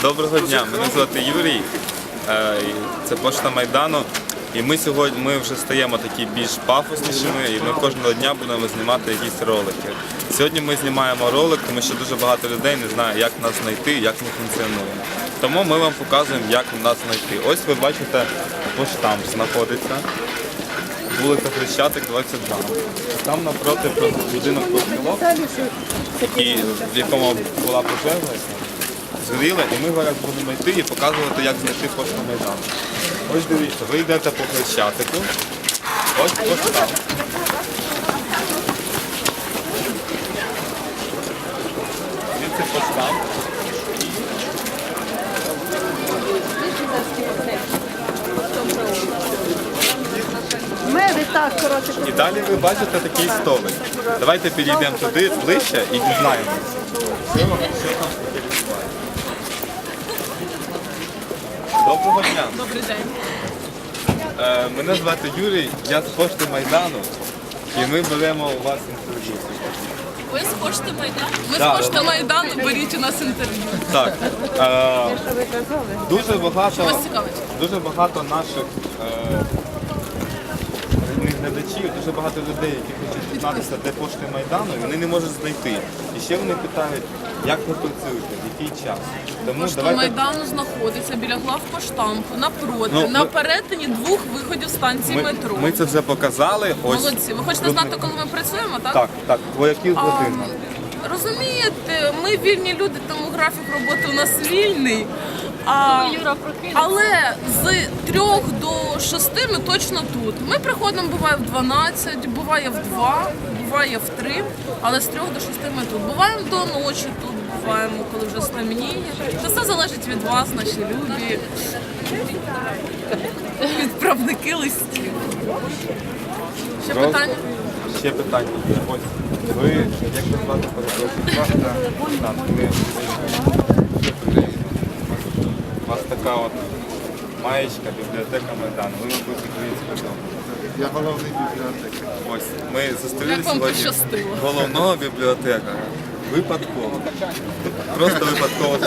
Доброго дня, мене звати Юрій. е, Це пошта Майдану. І ми сьогодні ми вже стаємо такі більш пафоснішими, і ми кожного дня будемо знімати якісь ролики. Сьогодні ми знімаємо ролик, тому що дуже багато людей не знає, як нас знайти, як ми функціонуємо. Тому ми вам показуємо, як нас знайти. Ось ви бачите, поштамп знаходиться. Вулиця Хрещатик, 22. Там напроти будинок профспілок, в якому була пожежа, згоріла, і ми зараз будемо йти і показувати, як знайти пошту Майдану. Ось дивіться, ви йдете по Хрещатику, ось поштамп. Звідси поштамп. Меди. І далі ви бачите такий столик. Давайте підійдемо туди ближче і дізнаємося. Що, вам- що там таке відбувається. Доброго дня. Добрий день. Е, мене звати Юрій, я з пошти Майдану. І ми беремо у вас інтерв'ю. Ви з пошти Майдану? Ви Да, з пошти Майдану беріть у нас інтерв'ю. Так. Е, дуже багато, Вас цікавить? дуже багато наших е, глядачів, дуже багато людей, які хочуть дізнатися, де пошти Майдану, і вони не можуть знайти. І ще вони питають, як ви працюєте, в який час. Тому Пошта давайте Майдану знаходиться біля главпоштампу, напроти, Ну, на перетині двох виходів станції ми, метро. ми це вже показали. Ось Молодці. Ви хочете знати, коли ми працюємо, так? Так, так, по якій А, години? розумієте, ми вільні люди, тому графік роботи у нас вільний. А, але з трьох до шести ми точно тут. Ми приходимо, буває в 12, буває в 2, буває в 3, але з трьох до шести ми тут. Буваємо до ночі тут, буваємо, коли вже стемніє. Це все залежить від вас, наші любі. Відправники листів. Ще питання? Ще питання. Ось ви, як ви звати ви у вас така от маєчка, бібліотека Майдану. Ви, мабуть, українська дому. Я головний бібліотекар. Ось ми зустрілися сьогодні пощастило? головного бібліотека. Випадково. Просто випадково.